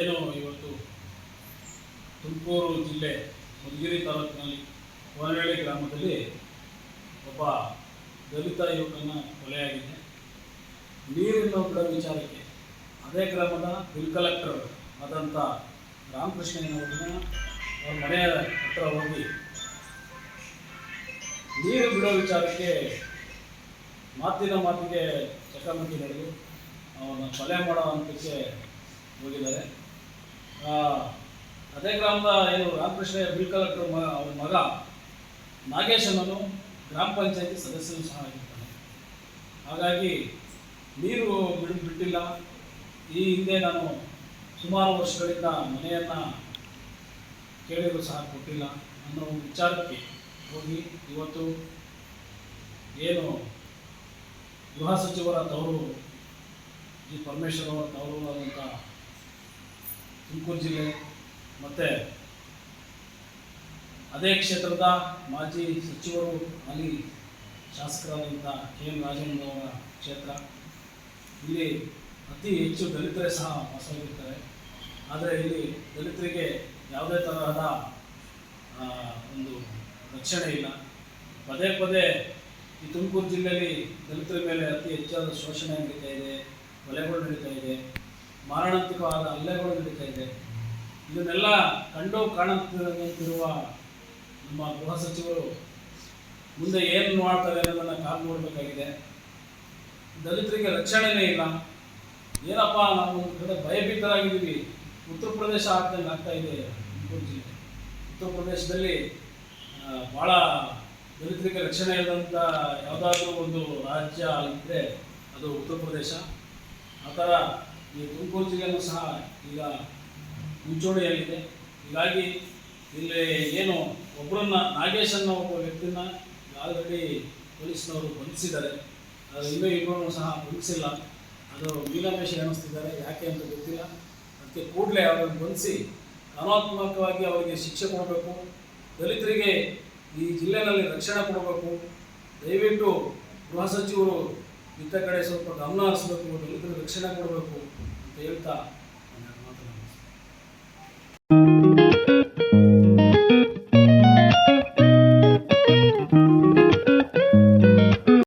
ಏನು ಇವತ್ತು ತುಮಕೂರು ಜಿಲ್ಲೆ ಮಧುಗಿರಿ ತಾಲೂಕಿನಲ್ಲಿ ಕೋನಹಳ್ಳಿ ಗ್ರಾಮದಲ್ಲಿ ಒಬ್ಬ ದಲಿತ ಯುವಕನ ಕೊಲೆಯಾಗಿದೆ. ನೀರಿನ ಬಿಡೋ ವಿಚಾರಕ್ಕೆ ಅದೇ ಗ್ರಾಮದ ಬಿಲ್ ಕಲೆಕ್ಟರ್ ಆದಂಥ ರಾಮಕೃಷ್ಣಯ್ಯನವ್ರನ್ನ ಅವ್ರ ಮನೆಯ ಹತ್ರ ಹೋಗಿ ನೀರು ಬಿಡೋ ವಿಚಾರಕ್ಕೆ ಮಾತಿನ ಮಾತಿಗೆ ಚಕಮಕಿ ನಡೆದು ಅವನ ಕೊಲೆ ಮಾಡೋ ಹಂತಕ್ಕೆ ಹೋಗಿದ್ದಾರೆ. ಅದೇ ಗ್ರಾಮದ ಏನು ರಾಮಕೃಷ್ಣ ಬಿಲ್ ಕಲೆಕ್ಟರ್ ಮ, ಅವ್ರ ಮಗ ನಾಗೇಶನನ್ನು ಗ್ರಾಮ ಪಂಚಾಯತಿ ಸದಸ್ಯರು ಸಹ ಆಗಿರ್ತಾನೆ ಹಾಗಾಗಿ ನೀರು ಬಿಡು, ಬಿಟ್ಟಿಲ್ಲ. ಈ ಹಿಂದೆ ನಾನು ಸುಮಾರು ವರ್ಷಗಳಿಂದ ಮನೆಯನ್ನು ಕೇಳಿದ್ರು ಸಹ ಕೊಟ್ಟಿಲ್ಲ. ಅನ್ನೋ ವಿಚಾರಕ್ಕೆ ಹೋಗಿ ಇವತ್ತು ಏನು ಗೃಹ ಸಚಿವರ ತವರು, ಜಿ. ಪರಮೇಶ್ವರ್ ಅವರ ತವರು ಆದಂಥ ತುಮಕೂರು ಜಿಲ್ಲೆ, ಮತ್ತು ಅದೇ ಕ್ಷೇತ್ರದ ಮಾಜಿ ಸಚಿವರು ಅಲ್ಲಿ ಶಾಸಕರಾದಂಥ ಕೆ ಎಂ ರಾಜೇಂದ್ರ ಅವರ ಕ್ಷೇತ್ರ. ಇಲ್ಲಿ ಅತಿ ಹೆಚ್ಚು ದಲಿತರೇ ಸಹ ವಾಸವಾಗಿರ್ತಾರೆ. ಆದರೆ ಇಲ್ಲಿ ದಲಿತರಿಗೆ ಯಾವುದೇ ತರಹದ ಒಂದು ರಕ್ಷಣೆ ಇಲ್ಲ. ಪದೇ ಪದೇ ಈ ತುಮಕೂರು ಜಿಲ್ಲೆಯಲ್ಲಿ ದಲಿತರ ಮೇಲೆ ಅತಿ ಹೆಚ್ಚಾದ ಶೋಷಣೆ ನಡೀತಾ ಇದೆ, ಕೊಲೆಗಳು ನಡೀತಾ ಇದೆ. ಮಾರಣಾಂತಿಕವಾದ ಹಲ್ಲೆಗಳು ನಡೀತಾ ಇದೆ. ಇದನ್ನೆಲ್ಲ ಕಂಡು ಕಾಣುತ್ತಿರುವ ನಮ್ಮ ಗೃಹ ಸಚಿವರು ಮುಂದೆ ಏನು ಮಾಡ್ತಾರೆ ಅನ್ನೋದನ್ನು ಕಾಲು ನೋಡಬೇಕಾಗಿದೆ ದಲಿತರಿಗೆ ರಕ್ಷಣೆನೇ ಇಲ್ಲ. ಏನಪ್ಪ ನಾವು ಕಡೆ ಭಯಭೀತರಾಗಿದ್ದೀವಿ. ಉತ್ತರ ಪ್ರದೇಶ ಆಗ್ತಂಗೆ ಆಗ್ತಾ ಇದೆ ಜಿಲ್ಲೆ. ಉತ್ತರ ಪ್ರದೇಶದಲ್ಲಿ ಭಾಳ ದಲಿತರಿಗೆ ರಕ್ಷಣೆ ಇಲ್ಲದಂಥ ಯಾವುದಾದ್ರೂ ಒಂದು ರಾಜ್ಯ ಇದ್ದರೆ ಅದು ಉತ್ತರ ಪ್ರದೇಶ. ಆ ಥರ ಈ ತುಮಕೂರು ಜಿಲ್ಲೆಯೂ ಸಹ ಈಗ ಮುಂಚೂಣಿಯಲ್ಲಿದೆ ಹೀಗಾಗಿ ಇಲ್ಲಿ ಏನು ಒಬ್ಬರನ್ನ ನಾಗೇಶ್ ಅನ್ನೋ ಒಬ್ಬ ವ್ಯಕ್ತಿನ ಆಲ್ರೆಡಿ ಪೊಲೀಸ್ನವರು ಬಂಧಿಸಿದ್ದಾರೆ. ಅದು ಇನ್ನೂ ಇಬ್ಬರನ್ನು ಸಹ ಬಂಧಿಸಿಲ್ಲ ಅದು ಮೀನಾಮೇಶ ಎಣಿಸ್ತಿದ್ದಾರೆ. ಯಾಕೆ ಅಂತ ಗೊತ್ತಿಲ್ಲ. ಅದಕ್ಕೆ ಕೂಡಲೇ ಅವರನ್ನು ಬಂಧಿಸಿ ಕಾನೂನಾತ್ಮಕವಾಗಿ ಅವರಿಗೆ ಶಿಕ್ಷೆ ಕೊಡಬೇಕು. ದಲಿತರಿಗೆ ಈ ಜಿಲ್ಲೆಯಲ್ಲಿ ರಕ್ಷಣೆ ಕೊಡಬೇಕು. ದಯವಿಟ್ಟು ಗೃಹ ಸಚಿವರು ಇತ್ತ ಕಡೆ ಸ್ವಲ್ಪ ಗಮನ ಹರಿಸಬೇಕು ಇದ್ರ ರಕ್ಷಣೆ ಕೊಡಬೇಕು ಅಂತ ಹೇಳ್ತಾ